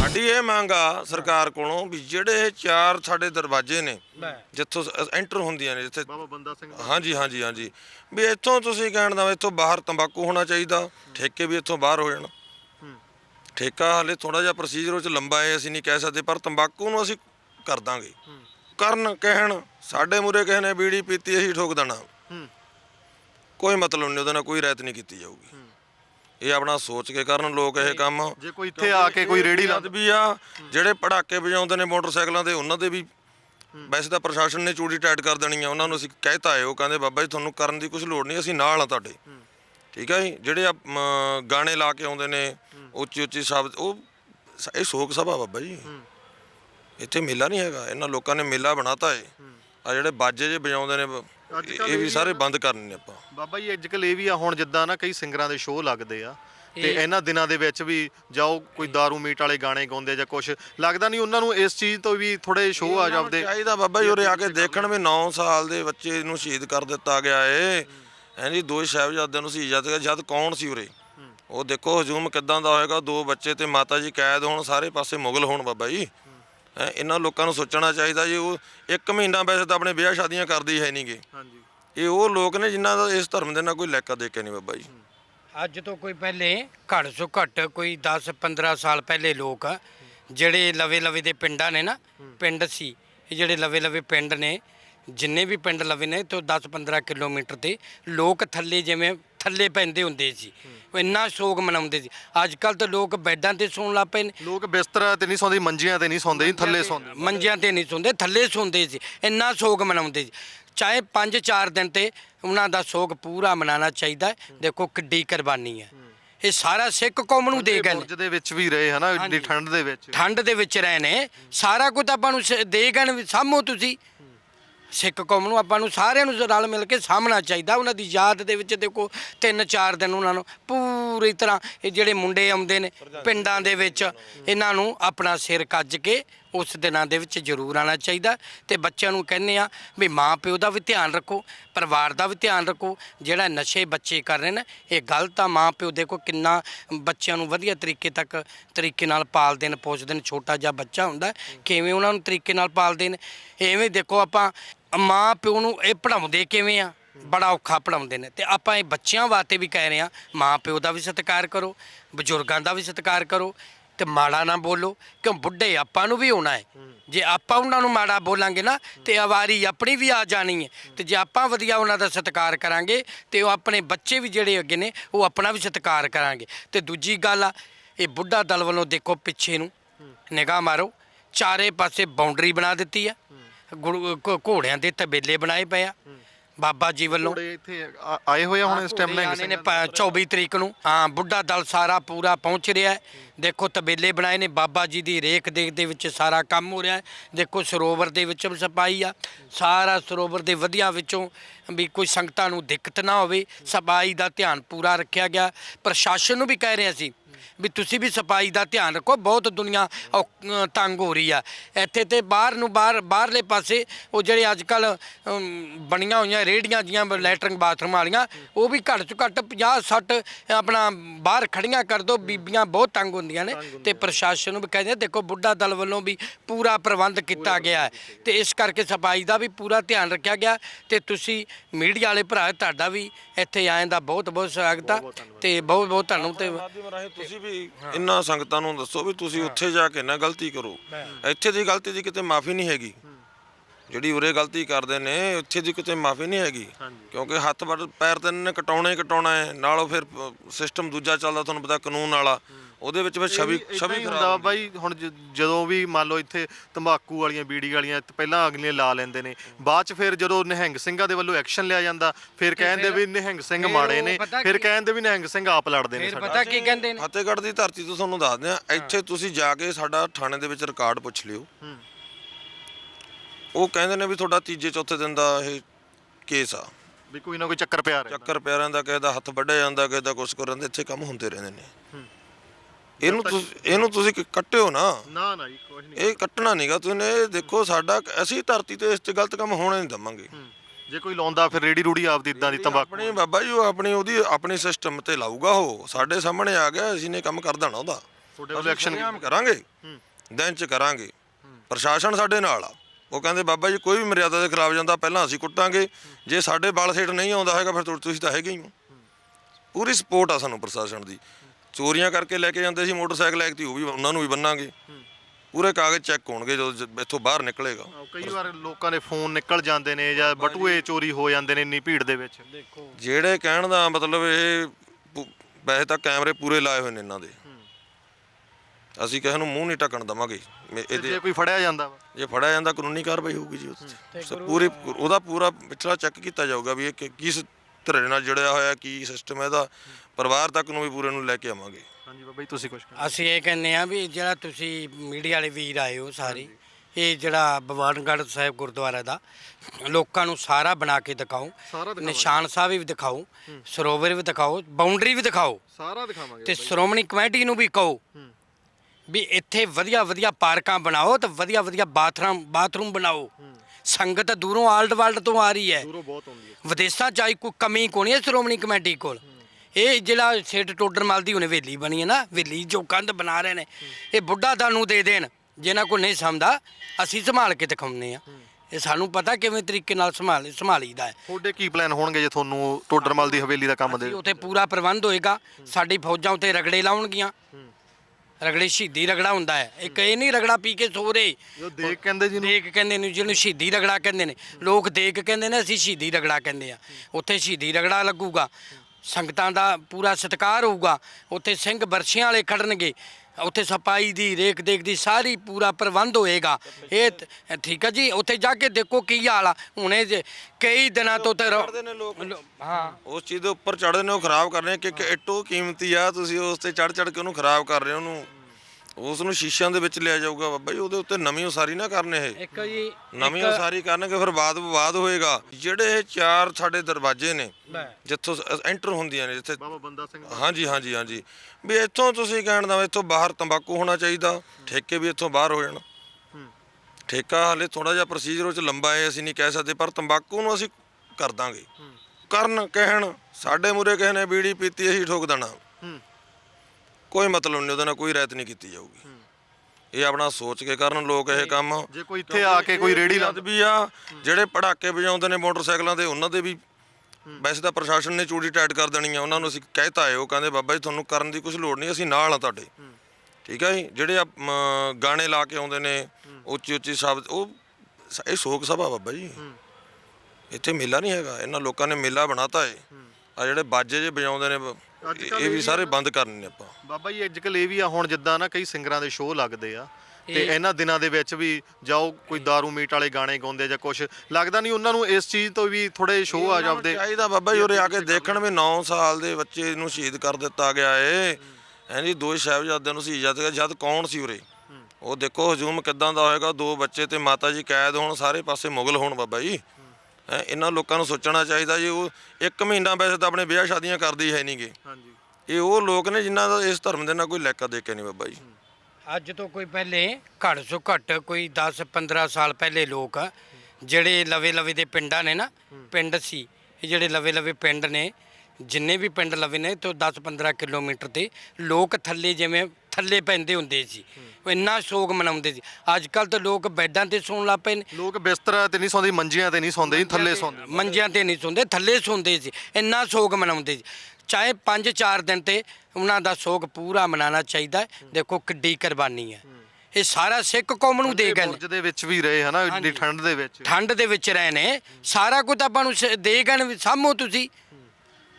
A: ਸਾਡੀ ਇਹ ਮੰਗ ਆ ਸਰਕਾਰ ਕੋਲੋਂ ਵੀ ਜਿਹੜੇ ਇਹ ਚਾਰ ਸਾਡੇ ਦਰਵਾਜ਼ੇ ਨੇ ਜਿੱਥੋਂ ਐਂਟਰ ਹੁੰਦੀਆਂ ਨੇ ਜਿੱਥੇ
B: ਬਾਬਾ ਬੰਦਾ ਸਿੰਘ
A: ਹਾਂਜੀ ਹਾਂਜੀ ਹਾਂਜੀ। ਵੀ ਇੱਥੋਂ ਤੁਸੀਂ ਕਹਿਣ ਦਾ ਇੱਥੋਂ ਬਾਹਰ ਤੰਬਾਕੂ ਹੋਣਾ ਚਾਹੀਦਾ ਠੇਕੇ ਵੀ ਇੱਥੋਂ ਬਾਹਰ ਹੋ ਜਾਣ। ਠੇਕਾ ਹਲੇ ਥੋੜਾ ਜਿਹਾ ਪ੍ਰੋਸੀਜਰ ਉਹ ਚ ਲੰਬਾ ਹੈ ਅਸੀਂ ਨਹੀਂ ਕਹਿ ਸਕਦੇ ਪਰ ਤੰਬਾਕੂ ਨੂੰ ਅਸੀਂ ਕਰ ਦਾਂਗੇ। ਕਰਨ ਕਹਿਣ ਸਾਡੇ ਮੂਰੇ ਕਿਸੇ ਨੇ ਬੀੜੀ ਪੀਤੀ ਅਸੀਂ ਠੋਕ ਦੇਣਾ। ਕੋਈ ਮਤਲਬ ਨਹੀਂ ਉਹਦੇ ਨਾਲ ਕੋਈ ਰਹਿਤ ਨਹੀਂ ਕੀਤੀ ਜਾਊਗੀ। ਇਹ ਆਪਣਾ ਸੋਚ ਕੇ ਕਰਨ ਲੋਕ ਇਹ ਕੰਮ।
B: ਜੇ ਕੋਈ ਇੱਥੇ ਆ ਕੇ ਕੋਈ ਰੇੜੀ ਲਾ
A: ਜਦ ਵੀ ਆ ਜਿਹੜੇ ਪੜਾਕੇ ਵਜਾਉਂਦੇ ਨੇ ਮੋਟਰਸਾਈਕਲਾਂ ਦੇ ਉਹਨਾਂ ਦੇ ਵੀ ਵੈਸੇ ਤਾਂ ਪ੍ਰਸ਼ਾਸਨ ਨੇ ਚੂੜੀ ਟਾਈਟ ਕਰ ਦੇਣੀ ਆ ਉਹਨਾਂ ਨੂੰ ਅਸੀਂ ਕਹਿਤਾ ਹੈ ਉਹ ਕਹਿੰਦੇ ਬਾਬਾ ਜੀ ਤੁਹਾਨੂੰ ਕਰਨ ਦੀ ਕੁਝ ਲੋੜ ਨਹੀਂ ਅਸੀਂ ਨਾਲ ਆ ਤੁਹਾਡੇ। ਠੀਕ ਹੈ ਜੀ? ਜਿਹੜੇ ਆ, ਗਾਣੇ ਲਾ ਕੇ ਆਉਂਦੇ ਨੇ ਉੱਚੀ ਉੱਚੀ ਸ਼ਬਦ ਉਹ ਇਹ ਸ਼ੋਕ ਸਭਾ ਬਾਬਾ ਜੀ। ਇੱਥੇ ਮੇਲਾ ਨਹੀਂ ਹੈਗਾ ਇਹਨਾਂ ਲੋਕਾਂ ਨੇ ਮੇਲਾ ਬਣਾਤਾ ਹੈ। ਆ ਜਿਹੜੇ ਬਾਜੇ ਜੇ ਵਜਾਉਂਦੇ ਨੇ ਇਹ ਵੀ ਸਾਰੇ ਬੰਦ ਕਰਨੇ ਨੇ ਆਪਾਂ।
B: ਬਾਬਾ ਜੀ ਅੱਜਕੱਲ ਇਹ ਵੀ ਆ ਹੁਣ ਜਿੱਦਾਂ ਨਾ ਕਈ ਸਿੰਗਰਾਂ ਦੇ ਸ਼ੋਅ ਲੱਗਦੇ ਆ ਤੇ ਇਹਨਾਂ ਦਿਨਾਂ ਦੇ ਵਿੱਚ ਵੀ ਜਾਓ ਕੋਈ दारू ਮੀਟ ਵਾਲੇ ਗਾਣੇ ਗਾਉਂਦੇ ਜਾਂ ਕੁਝ ਲੱਗਦਾ ਨਹੀਂ ਉਹਨਾਂ ਨੂੰ ਇਸ ਚੀਜ਼ ਤੋਂ ਵੀ ਥੋੜੇ ਸ਼ੋਅ ਆ ਜਾਵਦੇ
A: ਚਾਹੀਦਾ ਬਾਬਾ ਜੀ ਉਰੇ ਆ ਕੇ ਦੇਖਣ ਵੀ 9 ਸਾਲ ਦੇ ਬੱਚੇ ਨੂੰ ਸ਼ਹੀਦ ਕਰ ਦਿੱਤਾ ਗਿਆ ਏ। ਹਾਂਜੀ ਦੋ ਸਾਹਿਬਜ਼ਾਦਿਆਂ ਨੂੰ ਸ਼ਹੀਦ ਜਦ ਜਦ ਕੌਣ ਸੀ ਉਰੇ? ਉਹ ਦੇਖੋ ਹਜੂਮ ਕਿੱਦਾਂ ਦਾ ਹੋਏਗਾ ਦੋ ਬੱਚੇ ਤੇ ਮਾਤਾ ਜੀ ਕੈਦ ਹੋਣ ਸਾਰੇ ਪਾਸੇ ਮੁਗਲ ਹੋਣ ਬਾਬਾ ਜੀ। ਹੈਂ, ਇਹਨਾਂ ਲੋਕਾਂ ਨੂੰ ਸੋਚਣਾ ਚਾਹੀਦਾ ਜੀ ਉਹ ਇੱਕ ਮਹੀਨਾ ਵੈਸੇ ਤਾਂ ਆਪਣੇ ਵਿਆਹ ਸ਼ਾਦੀਆਂ ਕਰਦੇ ਹੀ ਹੈ ਨਹੀਂਗੇ
B: ਹਾਂਜੀ।
A: ਇਹ ਉਹ ਲੋਕ ਨੇ ਜਿਨ੍ਹਾਂ ਦਾ ਇਸ ਧਰਮ ਦੇ ਨਾਲ ਕੋਈ ਲੈਕਾ ਦੇ ਕੇ ਨਹੀਂ ਬਾਬਾ ਜੀ।
C: ਅੱਜ ਤੋਂ ਕੋਈ ਪਹਿਲੇ ਘੱਟ ਤੋਂ ਘੱਟ ਕੋਈ 10-15 ਸਾਲ ਪਹਿਲੇ ਲੋਕ ਆ, ਜਿਹੜੇ ਲਵੇ ਲਵੇ ਦੇ ਪਿੰਡਾਂ ਨੇ ਨਾ ਪਿੰਡ ਸੀ ਇਹ ਜਿਹੜੇ ਲਵੇ ਲਵੇ ਪਿੰਡ ਨੇ ਜਿੰਨੇ ਵੀ ਪਿੰਡ ਲਵੇ ਨੇ ਤੋਂ 10-15 ਕਿਲੋਮੀਟਰ ਤੇ ਲੋਕ ਥੱਲੇ ਜਿਵੇਂ ਥੱਲੇ ਪੈਂਦੇ ਹੁੰਦੇ ਸੀ। ਉਹ ਇੰਨਾ ਸ਼ੋਕ ਮਨਾਉਂਦੇ ਸੀ। ਅੱਜ ਕੱਲ ਤਾਂ ਲੋਕ ਬੈੱਡਾਂ ਤੇ ਸੌਣ ਲੱਗ ਪਏ ਨੇ।
B: ਲੋਕ ਬਿਸਤਰਾ ਤੇ ਨਹੀਂ ਸੌਂਦੇ ਮੰਜੀਆਂ ਤੇ ਨਹੀਂ ਸੌਂਦੇ ਜੀ ਥੱਲੇ ਸੌਂਦੇ।
C: ਮੰਜਿਆਂ ਤੇ ਨਹੀਂ ਸੌਂਦੇ ਥੱਲੇ ਸੌਂਦੇ ਸੀ। ਇੰਨਾ ਸ਼ੋਕ ਮਨਾਉਂਦੇ ਸੀ। ਚਾਹੇ 5-4 ਦਿਨ ਤੇ ਉਹਨਾਂ ਦਾ ਸ਼ੋਕ ਪੂਰਾ ਮਨਾਉਣਾ ਚਾਹੀਦਾ ਹੈ। ਦੇਖੋ ਕਿੱਡੀ ਕੁਰਬਾਨੀ ਹੈ। ਇਹ ਸਾਰਾ ਸਿੱਖ ਕੌਮ ਨੂੰ ਦੇ ਗਏ ਨੇ।
B: ਬੁਰਜ ਦੇ ਵਿੱਚ ਵੀ ਰਹੇ ਹਨਾ ਇੰਨੀ ਠੰਡ ਦੇ ਵਿੱਚ।
C: ਠੰਡ ਦੇ ਵਿੱਚ ਰਹੇ ਨੇ। ਸਾਰਾ ਕੁਝ ਆਪਾਂ ਨੂੰ ਸ- ਦੇ ਗਏ ਨੇ। ਸਾਹਮੋ ਤੁਸੀਂ ਸਿੱਖ ਕੌਮ ਨੂੰ ਆਪਾਂ ਨੂੰ ਸਾਰਿਆਂ ਨੂੰ ਰਲ ਮਿਲ ਕੇ ਸਾਹਮਣਾ ਚਾਹੀਦਾ। ਉਹਨਾਂ ਦੀ ਯਾਦ ਦੇ ਵਿੱਚ ਦੇਖੋ, ਤਿੰਨ ਚਾਰ ਦਿਨ ਉਹਨਾਂ ਨੂੰ ਪੂਰੀ ਤਰ੍ਹਾਂ ਇਹ ਜਿਹੜੇ ਮੁੰਡੇ ਆਉਂਦੇ ਨੇ ਪਿੰਡਾਂ ਦੇ ਵਿੱਚ, ਇਹਨਾਂ ਨੂੰ ਆਪਣਾ ਸਿਰ ਕੱਜ ਕੇ ਉਸ ਦਿਨਾਂ ਦੇ ਵਿੱਚ ਜ਼ਰੂਰ ਆਉਣਾ ਚਾਹੀਦਾ। ਤੇ ਬੱਚਿਆਂ ਨੂੰ ਕਹਿੰਦੇ ਆ ਵੀ ਮਾਂ ਪਿਓ ਦਾ ਵੀ ਧਿਆਨ ਰੱਖੋ, ਪਰਿਵਾਰ ਦਾ ਵੀ ਧਿਆਨ ਰੱਖੋ। ਜਿਹੜਾ ਨਸ਼ੇ ਬੱਚੇ ਕਰ ਰਹੇ ਨੇ, ਇਹ ਗਲਤ ਆ ਮਾਂ ਪਿਓ ਦੇਖੋ ਕਿੰਨਾ ਬੱਚਿਆਂ ਨੂੰ ਵਧੀਆ ਤਰੀਕੇ ਤੱਕ, ਤਰੀਕੇ ਨਾਲ ਪਾਲਦੇ ਨੇ ਪੋਸਦੇ ਨੇ ਛੋਟਾ ਜਿਹਾ ਬੱਚਾ ਹੁੰਦਾ, ਕਿਵੇਂ ਉਹਨਾਂ ਨੂੰ ਤਰੀਕੇ ਨਾਲ ਪਾਲਦੇ ਨੇ ਐਵੇਂ ਦੇਖੋ ਆਪਾਂ ਮਾਂ ਪਿਓ ਨੂੰ ਇਹ ਪੜਾਉਂਦੇ ਕਿਵੇਂ ਆ? ਬੜਾ ਔਖਾ ਪੜਾਉਂਦੇ ਨੇ। ਤੇ ਆਪਾਂ ਇਹ ਬੱਚਿਆਂ ਵਾਸਤੇ ਵੀ ਕਹਿ ਰਹੇ ਆ ਮਾਂ ਪਿਓ ਦਾ ਵੀ ਸਤਿਕਾਰ ਕਰੋ, ਬਜ਼ੁਰਗਾਂ ਦਾ ਵੀ ਸਤਿਕਾਰ ਕਰੋ, ਤੇ ਮਾੜਾ ਨਾ ਬੋਲੋ, ਕਿਉਂ ਬੁੱਢੇ ਆਪਾਂ ਨੂੰ ਵੀ ਹੋਣਾ ਹੈ। ਜੇ ਆਪਾਂ ਉਹਨਾਂ ਨੂੰ ਮਾੜਾ ਬੋਲਾਂਗੇ ਨਾ, ਤੇ ਆਵਾਰੀ ਆਪਣੀ ਵੀ ਆ ਜਾਣੀ ਹੈ। ਤੇ ਜੇ ਆਪਾਂ ਵਧੀਆ ਉਹਨਾਂ ਦਾ ਸਤਿਕਾਰ ਕਰਾਂਗੇ, ਤੇ ਉਹ ਆਪਣੇ ਬੱਚੇ ਵੀ ਜਿਹੜੇ ਅੱਗੇ ਨੇ, ਉਹ ਆਪਣਾ ਵੀ ਸਤਿਕਾਰ ਕਰਾਂਗੇ। ਤੇ ਦੂਜੀ ਗੱਲ ਆ, ਇਹ ਬੁੱਢਾ ਦਲ ਵੱਲੋਂ ਦੇਖੋ ਪਿੱਛੇ ਨੂੰ ਨਿਗਾਹ ਮਾਰੋ, ਚਾਰੇ ਪਾਸੇ ਬਾਉਂਡਰੀ ਬਣਾ ਦਿੱਤੀ ਆ। ਘੋ- ਘੋੜਿਆਂ ਦੇ ਤਬੇਲੇ ਬਣਾਏ ਪਏ ਆ। ਬਾਬਾ ਜੀ ਵੱਲੋਂ।
B: ਘੋੜੇ ਇੱਥੇ ਆ- ਆਏ ਹੋਏ ਆ ਹੁਣ ਇਸ ਟਾਈਮ
C: ਨੇ ਪ- 24 ਤਰੀਕ ਨੂੰ। ਹਾਂ ਬੁੱਢਾ ਦਲ ਸਾਰਾ ਪੂਰਾ ਪਹੁੰਚ ਰਿਹਾ ਹੈ। ਦੇਖੋ ਤਬੇਲੇ ਬਣਾਏ ਨੇ। ਬਾਬਾ ਜੀ ਦੀ ਰੇਖ ਦੇਖ ਦੇ ਵਿੱਚ ਸਾਰਾ ਕੰਮ ਹੋ ਰਿਹਾ ਹੈ। ਦੇਖੋ ਸਰੋਵਰ ਦੇ ਵਿੱਚ ਵੀ ਸਫ਼ਾਈ ਆ। ਸਾਰਾ ਸਰੋਵਰ ਦੇ ਵਧੀਆ ਵਿੱਚੋਂ ਵੀ ਕੋਈ ਸੰਗਤਾਂ ਨੂੰ ਦਿੱਕਤ ਨਾ ਹੋਵੇ। ਸਫ਼ਾਈ ਦਾ ਧਿਆਨ ਪੂਰਾ ਰੱਖਿਆ ਗਿਆ। ਪ੍ਰਸ਼ਾਸਨ ਨੂੰ ਵੀ ਕਹਿ ਰਹੇ ਸੀ ਵੀ ਤੁਸੀਂ ਵੀ ਸਫ਼ਾਈ ਦਾ ਧਿਆਨ ਰੱਖੋ ਬਹੁਤ ਦੁਨੀਆ ਔ- ਤੰਗ ਹੋ ਰਹੀ ਆ। ਇੱਥੇ ਤੇ ਬਾਹਰ ਨੂੰ ਬਾਹਰ ਬਾਹਰਲੇ ਪਾਸੇ ਉਹ ਜਿਹੜੇ ਅੱਜ ਕੱਲ ਬਣੀਆਂ ਹੋਈਆਂ ਰੇੜੀਆਂ ਜੀਆਂ ਲੈਟਰਿੰਗ ਬਾਥਰੂਮ ਵਾਲੀਆਂ ਉਹ ਵੀ ਘੱਟ ਤੋਂ ਘੱਟ 50 60 ਆਪਣਾ ਬਾਹਰ ਖੜੀਆਂ ਕਰ ਦੋ ਬੀਬੀਆਂ ਬਹੁਤ ਤੰਗ ਹੁੰਦੀਆਂ ਨੇ ਤੇ ਪ੍ਰਸ਼ਾਸਨ ਨੂੰ ਵੀ ਕਹਿੰਦੇ ਦੇਖੋ ਬੁੱਢਾ ਦਲ ਵੱਲੋਂ ਵੀ ਪੂਰਾ ਪ੍ਰਬੰਧ ਕੀਤਾ ਗਿਆ ਹੈ ਤੇ ਇਸ ਕਰਕੇ ਸਫ਼ਾਈ ਦਾ ਵੀ ਪੂਰਾ ਧਿਆਨ ਰੱਖਿਆ ਗਿਆ ਤੇ ਤੁਸੀਂ ਮੀਡੀਆ ਵਾਲੇ ਭਰਾ ਤੁਹਾਡਾ ਵੀ ਇੱਥੇ ਆਏ ਦਾ ਬਹੁਤ ਬਹੁਤ ਸਵਾਗਤ ਆ ਤੇ ਬਹੁਤ ਬਹੁਤ ਤੁਹਾਨੂੰ ਤੇ
A: ਮਾਧਿਅਮ ਰਾਹੀਂ ਤੁਸੀਂ ਵੀ ਇਹਨਾਂ ਸੰਗਤਾਂ ਨੂੰ ਦੱਸੋ ਵੀ ਤੁਸੀਂ ਉੱਥੇ ਜਾ ਕੇ ਨਾ ਗਲਤੀ ਕਰੋ। ਇੱਥੇ ਦੀ ਗਲਤੀ ਦੀ ਕਿਤੇ ਮਾਫੀ ਨਹੀਂ ਹੈਗੀ। ਜਿਹੜੀ ਉਰੇ ਗਲਤੀ ਕਰਦੇ ਨੇ ਉੱਥੇ ਦੀ ਕਿਤੇ ਮਾਫੀ ਨਹੀਂ ਹੈਗੀ। ਕਿਉਂਕਿ ਹੱਥ ਪੈਰ ਤੇ ਇਹਨਾਂ ਨੇ ਕਟਾਉਣਾ ਹੀ ਕਟਾਉਣਾ ਹੈ। ਨਾਲੋਂ ਫਿਰ ਸਿਸਟਮ ਦੂਜਾ ਚੱਲਦਾ ਤੁਹਾਨੂੰ ਪਤਾ ਕਾਨੂੰਨ ਵਾਲਾ। ਉਹਦੇ ਵਿੱਚ ਫਿਰ ਛਵੀ
B: ਛਵੀ
A: ਛਵੀ
B: ਹੁੰਦਾ
A: ਖਰਾਬ
B: ਬਾਈ ਹੁਣ ਜ- ਜਦੋਂ ਵੀ ਮੰਨ ਲਓ ਇੱਥੇ ਤੰਬਾਕੂ ਵਾਲੀਆਂ ਬੀੜੀ ਵਾਲੀਆਂ ਤੇ ਪਹਿਲਾਂ ਅਗਲੀਆਂ ਲਾ ਲੈਂਦੇ ਨੇ। ਬਾਅਦ ਚ ਫਿਰ ਜਦੋਂ ਨਿਹੰਗ ਸਿੰਘਾਂ ਦੇ ਵੱਲੋਂ ਐਕਸ਼ਨ ਲਿਆ ਜਾਂਦਾ ਫਿਰ ਕਹਿੰਦੇ ਵੀ ਨਿਹੰਗ ਸਿੰਘ ਮਾੜੇ ਨੇ
C: ਪਤਾ
B: ਫਿਰ ਕਹਿੰਦੇ ਵੀ ਨਿਹੰਗ ਸਿੰਘ ਆਪ ਲੜਦੇ ਨੇ
C: ਫਿਰ
B: ਸਾਡਾ।
C: ਪਤਾ ਕੀ ਕਹਿੰਦੇ ਨੇ?
A: ਫਤਿਹਗੜ੍ਹ ਦੀ ਧਰਤੀ ਤੋਂ ਤੁਹਾਨੂੰ ਦੱਸਦੇ ਆ ਇੱਥੇ ਤੁਸੀਂ ਜਾ ਕੇ ਸਾਡਾ ਥਾਣੇ ਦੇ ਵਿੱਚ ਰਿਕਾਰਡ ਪੁੱਛ ਲਿਓ।
B: ਹੂੰ।
A: ਉਹ ਕਹਿੰਦੇ ਨੇ ਵੀ ਤੁਹਾਡਾ ਤੀਜੇ ਚੌਥੇ ਦਿਨ ਦਾ ਇਹ ਕੇਸ ਆ।
B: ਵੀ ਕੋਈ ਨਾ ਕੋਈ ਚੱਕਰ ਪਿਆ ਰਹਿੰਦਾ।
A: ਚੱਕਰ ਪਿਆਰਿਆਂ ਦਾ ਕਿਸੇ ਦਾ ਹੱਥ ਵੱਢਿਆ ਜਾਂਦਾ ਕਿਸੇ ਦਾ ਕੁਛ ਕਰਨ ਦੇ ਇੱਥੇ ਕੰਮ ਹੁੰਦੇ ਰਹਿੰਦੇ ਨੇ।
B: ਹੂੰ।
A: ਇਹਨੂੰ ਤੁਸੀਂ ਇਹਨੂੰ ਤੁਸੀਂ ਕ- ਕੱਟਿਓ ਨਾ।
B: ਨਾ ਨਾ ਜੀ ਕੁਝ ਨਹੀਂ
A: ਇਹ ਕੱਟਣਾ ਨਹੀਂਗਾ ਤੁਸੀਂ ਇਹ ਦੇਖੋ ਸਾਡਾ ਅਸੀਂ ਧਰਤੀ ਤੇ ਇਸ 'ਚ ਗਲਤ ਕੰਮ ਹੋਣਾ ਨਹੀਂ ਦਵਾਂਗੇ।
B: ਜੇ ਕੋਈ ਲਾਉਂਦਾ ਫਿਰ ਰੇੜੀ ਰੂੜੀ ਆਪਦੀ ਇਦਾਂ ਦੀ ਤੰਬਾਕੂ
A: ਆਪਣੀ ਬਾਬਾ ਜੀ ਉਹ ਆਪਣੀ ਉਹਦੀ ਆਪਣੀ ਸਿਸਟਮ ਤੇ ਲਾਊਗਾ ਉਹ। ਸਾਡੇ ਸਾਹਮਣੇ ਆ ਗਿਆ ਅਸੀਂ ਨੇ ਕੰਮ ਕਰ ਦੇਣਾ ਉਹਦਾ।
B: ਤੁਹਾਡੇ ਵੱਲੋਂ ਐਕਸ਼ਨ
A: ਕਰਾਂਗੇ।
B: ਹੂੰ।
A: ਦਿਨ ਚ ਕਰਾਂਗੇ। ਪ੍ਰਸ਼ਾਸਨ ਸਾਡੇ ਨਾਲ ਆ। ਉਹ ਕਹਿੰਦੇ ਬਾਬਾ ਜੀ ਕੋਈ ਵੀ ਮਰਿਆਦਾ ਦੇ ਖਿਲਾਫ ਜਾਂਦਾ ਪਹਿਲਾਂ ਅਸੀਂ ਕੁੱਟਾਂਗੇ। ਜੇ ਸਾਡੇ ਬਲ ਸੇਠ ਨਹੀਂ ਆਉਂਦਾ ਹੈਗਾ ਫਿਰ ਤੁ- ਤੁਸੀਂ ਤਾਂ ਹੈਗੇ ਹੀ ਹੋ। ਪੂਰੀ ਸਪੋਰਟ ਆ ਸਾਨੂੰ ਪ੍ਰਸ਼ਾਸਨ ਦੀ। ਚੋਰੀਆਂ ਕਰਕੇ ਲੈ ਕੇ ਜਾਂਦੇ ਸੀ ਮੋਟਰਸਾਈਕਲ ਐਕਟੀ ਉਹ ਵੀ ਉਹਨਾਂ ਨੂੰ ਵੀ ਬੰਨਾਂਗੇ। ਪੂਰੇ ਕਾਗਜ਼ ਚੈੱਕ ਹੋਣਗੇ ਜਦੋਂ ਇੱਥੋਂ ਬਾਹਰ ਨਿਕਲੇਗਾ।
B: ਕਈ ਵਾਰ ਲੋਕਾਂ ਦੇ ਫੋਨ ਨਿਕਲ ਜਾਂਦੇ ਨੇ ਜਾਂ ਬਟੂਏ ਚੋਰੀ ਹੋ ਜਾਂਦੇ ਨੇ ਇੰਨੀ ਭੀੜ ਦੇ ਵਿੱਚ।
A: ਜਿਹੜੇ ਕਹਿਣ ਦਾ ਮਤਲਬ ਇਹ ਪੁ- ਵੈਸੇ ਤਾਂ ਕੈਮਰੇ ਪੂਰੇ ਲਾਏ ਹੋਏ ਨੇ ਇਹਨਾਂ ਦੇ। ਅਸੀਂ ਕਿਸੇ ਨੂੰ ਮੂੰਹ ਨਹੀਂ ਢੱਕਣ ਦਵਾਂਗੇ। ਇਹਦੇ
B: ਜੇ ਕੋਈ ਫੜਿਆ ਜਾਂਦਾ ਵਾ?
A: ਜੇ ਫੜਿਆ ਜਾਂਦਾ ਕਾਨੂੰਨੀ ਕਾਰਵਾਈ ਹੋਊਗੀ ਜੀ ਉਸ ਤੇ ਸੋ ਪੂਰੀ ਉਹਦਾ ਪੂਰਾ ਪਿਛਲਾ ਚੈੱਕ ਕੀਤਾ ਜਾਊਗਾ ਵੀ ਇਹ ਕਿ- ਕਿਸ ਧੜੇ ਨਾਲ ਜੁੜਿਆ ਹੋਇਆ ਕੀ ਸਿਸਟਮ ਹੈ ਇਹਦਾ ਪਰਿਵਾਰ ਤੱਕ ਨੂੰ ਵੀ ਪੂਰੇ ਨੂੰ ਲੈ ਕੇ ਆਵਾਂਗੇ।
B: ਹਾਂਜੀ ਬਾਬਾ ਜੀ ਤੁਸੀਂ ਕੁਝ
C: ਅਸੀਂ ਇਹ ਕਹਿੰਦੇ ਆ ਵੀ ਜਿਹੜਾ ਤੁਸੀਂ ਮੀਡੀਆ ਵਾਲੇ ਵੀਰ ਆਏ ਹੋ ਸਾਰੇ ਇਹ ਜਿਹੜਾ ਬਵਾਨਗੜ੍ਹ ਸਾਹਿਬ ਗੁਰਦੁਆਰਾ ਦਾ ਲੋਕਾਂ ਨੂੰ ਸਾਰਾ ਬਣਾ ਕੇ ਦਿਖਾਓ।
B: ਸਾਰਾ ਦਿਖਾਵਾਂਗੇ।
C: ਨਿਸ਼ਾਨ ਸਾਹਿਬ ਵੀ ਦਿਖਾਓ ਸਰੋਵਰ ਵੀ ਦਿਖਾਓ ਬਾਉਂਡਰੀ ਵੀ ਦਿਖਾਓ।
B: ਸਾਰਾ ਦਿਖਾਵਾਂਗੇ
C: ਤੇ ਸ਼੍ਰੋਮਣੀ ਕਮੇਟੀ ਨੂੰ ਵੀ ਕਹੋ
B: ਹੂੰ।
C: ਵੀ ਇੱਥੇ ਵਧੀਆ ਵਧੀਆ ਪਾਰਕਾਂ ਬਣਾਓ ਤੇ ਵਧੀਆ ਵਧੀਆ ਬਾਥਰੂਮ ਬਾਥਰੂਮ ਬਣਾਓ। ਸੰਗਤ ਦੂਰੋਂ ਆਲਡ ਵਰਲਡ ਤੋਂ ਆ ਰਹੀ ਹੈ।
B: ਦੂਰੋਂ ਬਹੁਤ ਆਉਂਦੀ ਹੈ।
C: ਵਿਦੇਸ਼ਾਂ ਚ ਆਈ ਕੋਈ ਕਮੀ ਕੋਣੀ ਹੈ ਸ਼੍ਰੋਮਣੀ ਕਮੇਟੀ ਕੋਲ। ਇਹ ਜਿਹੜਾ ਸੇਠ ਟੋਡਰਮਲ ਦੀ ਹੁਣ ਹਵੇਲੀ ਬਣੀ ਹੈ ਨਾ ਹਵੇਲੀ ਜੋ ਕੰਧ ਬਣਾ ਰਹੇ ਨੇ ਇਹ ਬੁੱਢਾ ਦਾਨ ਨੂੰ ਦੇ ਦੇਣ ਜਿਹਨਾਂ ਕੋਲ ਨਹੀਂ ਸਮਝਦਾ ਅਸੀਂ ਸੰਭਾਲ ਕੇ ਦਿਖਾਉਂਦੇ ਆ ਇਹ ਸਾਨੂੰ ਪਤਾ ਕਿਵੇਂ ਤਰੀਕੇ ਨਾਲ ਸੰਭਾਲ ਸੰਭਾਲੀਦਾ ਹੈ।
B: ਤੁਹਾਡੇ ਕੀ ਪਲਾਨ ਹੋਣਗੇ ਜੇ ਤੁਹਾਨੂੰ ਟੋਡਰਮਲ ਦੀ ਹਵੇਲੀ ਦਾ ਕੰਮ ਦੇ
C: ਉੱਥੇ ਪੂਰਾ ਪ੍ਰਬੰਧ ਹੋਏਗਾ ਸਾਡੀ ਫੌਜਾਂ ਉੱਤੇ ਰਗੜੇ ਲਾਉਣਗੀਆਂ। ਰਗੜੇ ਸ਼ਹੀਦੀ ਰਗੜਾ ਹੁੰਦਾ ਹੈ। ਇੱਕ ਇਹ ਨਹੀਂ ਰਗੜਾ ਪੀ ਕੇ ਸੋ ਰਹੇ।
B: ਜੋ ਦੇਖ ਕਹਿੰਦੇ ਜੀ ਨੂੰ
C: ਦੇਖ ਕਹਿੰਦੇ ਨੇ ਜਿਹਨੂੰ ਸ਼ਹੀਦੀ ਰਗੜਾ ਕਹਿੰਦੇ ਨੇ। ਲੋਕ ਦੇਖ ਕਹਿੰਦੇ ਨੇ ਅਸੀਂ ਸ਼ਹੀਦੀ ਰਗੜਾ ਕਹਿੰਦੇ ਆ ਉੱਥੇ ਸ਼ਹੀਦੀ ਰਗੜਾ ਲੱਗੂਗਾ। ਸੰਗਤਾਂ ਦਾ ਪੂਰਾ ਸਤਿਕਾਰ ਹੋਊਗਾ। ਉੱਥੇ ਸਿੰਘ ਬਰਸ਼ੀਆਂ ਵਾਲੇ ਖੜਨਗੇ। ਉੱਥੇ ਸਫ਼ਾਈ ਦੀ ਰੇਖ ਦੇਖ ਦੀ ਸਾਰੀ ਪੂਰਾ ਪ੍ਰਬੰਧ ਹੋਏਗਾ। ਇਹ ਤ- ਠੀਕ ਹੈ ਜੀ ਉੱਥੇ ਜਾ ਕੇ ਦੇਖੋ ਕੀ ਹਾਲ ਆ। ਹੁਣੇ ਜੇ ਕਈ ਦਿਨਾਂ ਤੋਂ ਤੇ ਰੋ-
A: ਚੜ੍ਹਦੇ ਨੇ ਲੋਕ।
C: ਲੋ- ਹਾਂ।
A: ਉਸ ਚੀਜ਼ ਦੇ ਉੱਪਰ ਚੜ੍ਹਦੇ ਨੇ ਉਹ ਖਰਾਬ ਕਰ ਰਹੇ ਨੇ ਕਿ ਕਿ ਇੱਟੋ ਕੀਮਤੀ ਆ ਤੁਸੀਂ ਉਸ ਤੇ ਚੜ੍ਹ ਚੜ੍ਹ ਕੇ ਉਹਨੂੰ ਖਰਾਬ ਕਰ ਰਹੇ ਹੋ ਉਹਨੂੰ ਉਸ ਨੂੰ ਸ਼ੀਸ਼ਿਆਂ ਦੇ ਵਿੱਚ ਲਿਆ ਜਾਊਗਾ ਬਾਬਾ ਜੀ ਉਹਦੇ ਉੱਤੇ ਨਵੀਂ ਉਸਾਰੀ ਨਾ ਕਰਨੇ ਇਹ।
C: ਇੱਕ ਜੀ
A: ਨਵੀਂ ਉਸਾਰੀ ਕਰਨਗੇ ਫਿਰ ਬਾਅਦ ਵਿਵਾਦ ਹੋਏਗਾ। ਜਿਹੜੇ ਇਹ ਚਾਰ ਸਾਡੇ ਦਰਵਾਜ਼ੇ ਨੇ ਜਿੱਥੋਂ ਐਂਟਰ ਹੁੰਦੀਆਂ ਨੇ ਜਿੱਥੇ
B: ਬਾਬਾ ਬੰਦਾ ਸਿੰਘ
A: ਹਾਂਜੀ ਹਾਂਜੀ ਹਾਂਜੀ। ਵੀ ਇੱਥੋਂ ਤੁਸੀਂ ਕਹਿਣ ਦਾ ਇੱਥੋਂ ਬਾਹਰ ਤੰਬਾਕੂ ਹੋਣਾ ਚਾਹੀਦਾ ਠੇਕੇ ਵੀ ਇੱਥੋਂ ਬਾਹਰ ਹੋ ਜਾਣ।
B: ਹੂੰ।
A: ਠੇਕਾ ਹਲੇ ਥੋੜਾ ਜਿਹਾ ਪ੍ਰੋਸੀਜਰ ਉਹ ਚ ਲੰਬਾ ਹੈ ਅਸੀਂ ਨਹੀਂ ਕਹਿ ਸਕਦੇ ਪਰ ਤੰਬਾਕੂ ਨੂੰ ਅਸੀਂ ਕਰ ਦਾਂਗੇ। ਕਰਨ ਕਹਿਣ ਸਾਡੇ ਮੂਰੇ ਕਿਸੇ ਨੇ ਬੀੜੀ ਪੀਤੀ ਅਸੀਂ ਠੋਕ ਦੇਣਾ।
B: ਹੂੰ।
A: ਕੋਈ ਮਤਲਬ ਨਹੀਂ ਉਹਦੇ ਨਾਲ ਕੋਈ ਰਾਇਤ ਨਹੀਂ ਕੀਤੀ ਜਾਊਗੀ। ਇਹ ਆਪਣਾ ਸੋਚ ਕੇ ਕਰਨ ਲੋਕ ਇਹ ਕੰਮ।
B: ਜੇ ਕੋਈ ਇੱਥੇ ਆ ਕੇ ਕੋਈ ਰੇੜੀ ਲਾ
A: ਜਦ ਵੀ ਆ ਜਿਹੜੇ ਪੜਾਕੇ ਵਜਾਉਂਦੇ ਨੇ ਮੋਟਰਸਾਈਕਲਾਂ ਤੇ ਉਹਨਾਂ ਦੇ ਵੀ ਵੈਸੇ ਤਾਂ ਪ੍ਰਸ਼ਾਸਨ ਨੇ ਚੂੜੀ ਟਾਈਟ ਕਰ ਦੇਣੀ ਆ ਉਹਨਾਂ ਨੂੰ ਅਸੀਂ ਕਹਿਤਾ ਹੈ ਉਹ ਕਹਿੰਦੇ ਬਾਬਾ ਜੀ ਤੁਹਾਨੂੰ ਕਰਨ ਦੀ ਕੁਝ ਲੋੜ ਨਹੀਂ ਅਸੀਂ ਨਾਲ ਆ ਤੁਹਾਡੇ। ਠੀਕ ਹੈ ਜੀ? ਜਿਹੜੇ ਆ, ਗਾਣੇ ਲਾ ਕੇ ਆਉਂਦੇ ਨੇ ਉੱਚੀ ਉੱਚੀ ਸ਼ਬਦ ਉਹ ਇਹ ਸ਼ੋਕ ਸਭਾ ਬਾਬਾ ਜੀ। ਇੱਥੇ ਮੇਲਾ ਨਹੀਂ ਹੈਗਾ ਇਹਨਾਂ ਲੋਕਾਂ ਨੇ ਮੇਲਾ ਬਣਾਤਾ ਹੈ। ਆ ਜਿਹੜੇ ਬਾਜੇ ਜੇ ਵਜਾਉਂਦੇ ਨੇ
B: ਅੱਜ ਕੱਲ੍ਹ
A: ਇਹ ਵੀ ਸਾਰੇ ਬੰਦ ਕਰਨੇ ਨੇ ਆਪਾਂ।
B: ਬਾਬਾ ਜੀ ਅੱਜ ਕੱਲ੍ਹ ਇਹ ਵੀ ਆ ਹੁਣ ਜਿੱਦਾਂ ਨਾ ਕਈ ਸਿੰਗਰਾਂ ਦੇ ਸ਼ੋਅ ਲੱਗਦੇ ਆ ਤੇ ਇਹਨਾਂ ਦਿਨਾਂ ਦੇ ਵਿੱਚ ਵੀ ਜਾਓ ਕੋਈ दारू ਮੀਟ ਵਾਲੇ ਗਾਣੇ ਗਾਉਂਦੇ ਜਾਂ ਕੁਝ ਲੱਗਦਾ ਨਹੀਂ ਉਹਨਾਂ ਨੂੰ ਇਸ ਚੀਜ਼ ਤੋਂ ਵੀ ਥੋੜੇ ਸ਼ੋਅ ਆ ਜਾਪਦੇ।
A: ਚਾਹੀਦਾ ਬਾਬਾ ਜੀ ਉਰੇ ਆ ਕੇ ਦੇਖਣ ਵੀ 9 ਸਾਲ ਦੇ ਬੱਚੇ ਨੂੰ ਸ਼ਹੀਦ ਕਰ ਦਿੱਤਾ ਗਿਆ ਏ। ਹਾਂਜੀ ਦੋ ਸਾਹਿਬਜ਼ਾਦਿਆਂ ਨੂੰ ਸ਼ਹੀਦ ਜਦ ਜਦ ਕੌਣ ਸੀ ਉਰੇ? ਉਹ ਦੇਖੋ ਹਜੂਮ ਕਿੱਦਾਂ ਦਾ ਹੋਏਗਾ ਦੋ ਬੱਚੇ ਤੇ ਮਾਤਾ ਜੀ ਕੈਦ ਹੋਣ ਸਾਰੇ ਪਾਸੇ ਮੁਗਲ ਹੋਣ ਬਾਬਾ ਜੀ। ਹੈ ਇਹਨਾਂ ਲੋਕਾਂ ਨੂੰ ਸੋਚਣਾ ਚਾਹੀਦਾ ਜੀ ਉਹ ਇੱਕ ਮਹੀਨਾ ਵੈਸੇ ਤਾਂ ਆਪਣੇ ਵਿਆਹ ਸ਼ਾਦੀਆਂ ਕਰਦੇ ਹੀ ਹੈ ਨਹੀਂਗੇ
B: ਹਾਂਜੀ।
A: ਇਹ ਉਹ ਲੋਕ ਨੇ ਜਿਨ੍ਹਾਂ ਦਾ ਇਸ ਧਰਮ ਦੇ ਨਾਲ ਕੋਈ ਲੈਕਾ ਦੇ ਕੇ ਨਹੀਂ ਬਾਬਾ ਜੀ।
C: ਅੱਜ ਤੋਂ ਕੋਈ ਪਹਿਲੇ ਘੱਟ ਤੋਂ ਘੱਟ ਕੋਈ 10 15 ਸਾਲ ਪਹਿਲੇ ਲੋਕ ਆ, ਜਿਹੜੇ ਲਵੇ ਲਵੇ ਦੇ ਪਿੰਡਾਂ ਨੇ ਨਾ ਪਿੰਡ ਸੀ। ਇਹ ਜਿਹੜੇ ਲਵੇ ਲਵੇ ਪਿੰਡ ਨੇ ਜਿੰਨੇ ਵੀ ਪਿੰਡ ਲਵੇ ਨੇ ਤੋਂ 10 15 ਕਿਲੋਮੀਟਰ ਤੇ ਲੋਕ ਥੱਲੇ ਜਿਵੇਂ ਥੱਲੇ ਪੈਂਦੇ ਹੁੰਦੇ ਸੀ। ਉਹ ਇੰਨਾ ਸ਼ੋਕ ਮਨਾਉਂਦੇ ਸੀ। ਅੱਜ ਕੱਲ ਤਾਂ ਲੋਕ ਬੈੱਡਾਂ ਤੇ ਸੌਣ ਲੱਗ ਪਏ ਨੇ।
B: ਲੋਕ ਬਿਸਤਰਾ ਤੇ ਨਹੀਂ ਸੌਂਦੇ ਮੰਜੀਆਂ ਤੇ ਨਹੀਂ ਸੌਂਦੇ ਜੀ ਥੱਲੇ ਸੌਂਦੇ।
C: ਮੰਜਿਆਂ ਤੇ ਨਹੀਂ ਸੌਂਦੇ ਥੱਲੇ ਸੌਂਦੇ ਸੀ। ਇੰਨਾ ਸੋਗ ਮਨਾਉਂਦੇ ਸੀ। ਚਾਹੇ 5-4 ਦਿਨ ਤੇ ਉਹਨਾਂ ਦਾ ਸੋਗ ਪੂਰਾ ਮਨਾਉਣਾ ਚਾਹੀਦਾ ਹੈ। ਦੇਖੋ ਕਿੱਡੀ ਕੁਰਬਾਨੀ ਹੈ। ਇਹ ਸਾਰਾ ਸਿੱਖ ਕੌਮ ਨੂੰ ਦੇ ਗਏ ਨੇ।
B: ਬੁਰਜ ਦੇ ਵਿੱਚ ਵੀ ਰਹੇ ਹਨਾ ਇੰਨੀ ਠੰਡ ਦੇ ਵਿੱਚ।
C: ਠੰਡ ਦੇ ਵਿੱਚ ਰਹੇ ਨੇ। ਸਾਰਾ ਕੁਝ ਆਪਾਂ ਨੂੰ ਸ- ਦੇ ਗਏ ਨੇ ਸਾਹਮੋ ਤੁਸੀਂ।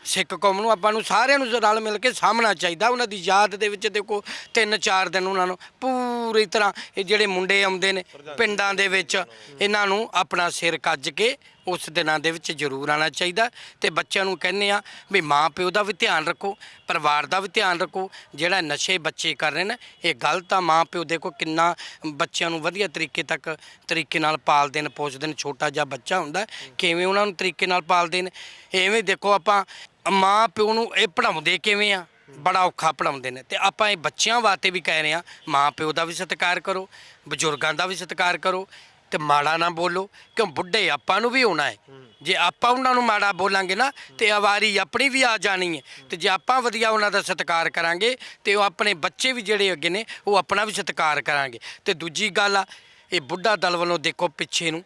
C: ਸਿੱਖ ਕੌਮ ਨੂੰ ਆਪਾਂ ਨੂੰ ਸਾਰਿਆਂ ਨੂੰ ਰਲ ਮਿਲ ਕੇ ਸਾਹਮਣਾ ਚਾਹੀਦਾ। ਉਹਨਾਂ ਦੀ ਯਾਦ ਦੇ ਵਿੱਚ ਦੇਖੋ ਤਿੰਨ ਚਾਰ ਦਿਨ ਉਹਨਾਂ ਨੂੰ ਪੂਰੀ ਤਰ੍ਹਾਂ ਇਹ ਜਿਹੜੇ ਮੁੰਡੇ ਆਉਂਦੇ ਨੇ ਪਿੰਡਾਂ ਦੇ ਵਿੱਚ, ਇਹਨਾਂ ਨੂੰ ਆਪਣਾ ਸਿਰ ਕੱਜ ਕੇ ਉਸ ਦਿਨਾਂ ਦੇ ਵਿੱਚ ਜ਼ਰੂਰ ਆਉਣਾ ਚਾਹੀਦਾ। ਤੇ ਬੱਚਿਆਂ ਨੂੰ ਕਹਿੰਦੇ ਆ ਵੀ ਮਾਂ ਪਿਓ ਦਾ ਵੀ ਧਿਆਨ ਰੱਖੋ, ਪਰਿਵਾਰ ਦਾ ਵੀ ਧਿਆਨ ਰੱਖੋ। ਜਿਹੜਾ ਨਸ਼ੇ ਬੱਚੇ ਕਰ ਰਹੇ ਨੇ, ਇਹ ਗਲਤ ਆ ਮਾਂ ਪਿਓ ਦੇਖੋ ਕਿੰਨਾ ਬੱਚਿਆਂ ਨੂੰ ਵਧੀਆ ਤਰੀਕੇ ਤੱਕ ਤਰੀਕੇ ਨਾਲ ਪਾਲਦੇ ਨੇ ਪੋਸਦੇ ਨੇ, ਛੋਟਾ ਜਿਹਾ ਬੱਚਾ ਹੁੰਦਾ, ਕਿਵੇਂ ਉਹਨਾਂ ਨੂੰ ਤਰੀਕੇ ਨਾਲ ਪਾਲਦੇ ਨੇ। ਐਵੇਂ ਦੇਖੋ ਆਪਾਂ ਮਾਂ ਪਿਓ ਨੂੰ ਇਹ ਪੜਾਉਂਦੇ ਕਿਵੇਂ ਆ? ਬੜਾ ਔਖਾ ਪੜਾਉਂਦੇ ਨੇ। ਤੇ ਆਪਾਂ ਇਹ ਬੱਚਿਆਂ ਵਾਸਤੇ ਵੀ ਕਹਿ ਰਹੇ ਆ ਮਾਂ ਪਿਓ ਦਾ ਵੀ ਸਤਿਕਾਰ ਕਰੋ, ਬਜ਼ੁਰਗਾਂ ਦਾ ਵੀ ਸਤਿਕਾਰ ਕਰੋ, ਤੇ ਮਾੜਾ ਨਾ ਬੋਲੋ, ਕਿਉਂ ਬੁੱਢੇ ਆਪਾਂ ਨੂੰ ਵੀ ਹੋਣਾ ਹੈ। ਜੇ ਆਪਾਂ ਉਹਨਾਂ ਨੂੰ ਮਾੜਾ ਬੋਲਾਂਗੇ ਨਾ, ਤੇ ਆਵਾਰੀ ਆਪਣੀ ਵੀ ਆ ਜਾਣੀ ਹੈ। ਤੇ ਜੇ ਆਪਾਂ ਵਧੀਆ ਉਹਨਾਂ ਦਾ ਸਤਿਕਾਰ ਕਰਾਂਗੇ, ਤੇ ਉਹ ਆਪਣੇ ਬੱਚੇ ਵੀ ਜਿਹੜੇ ਅੱਗੇ ਨੇ, ਉਹ ਆਪਣਾ ਵੀ ਸਤਿਕਾਰ ਕਰਾਂਗੇ। ਤੇ ਦੂਜੀ ਗੱਲ ਆ, ਇਹ ਬੁੱਢਾ ਦਲ ਵੱਲੋਂ ਦੇਖੋ ਪਿੱਛੇ ਨੂੰ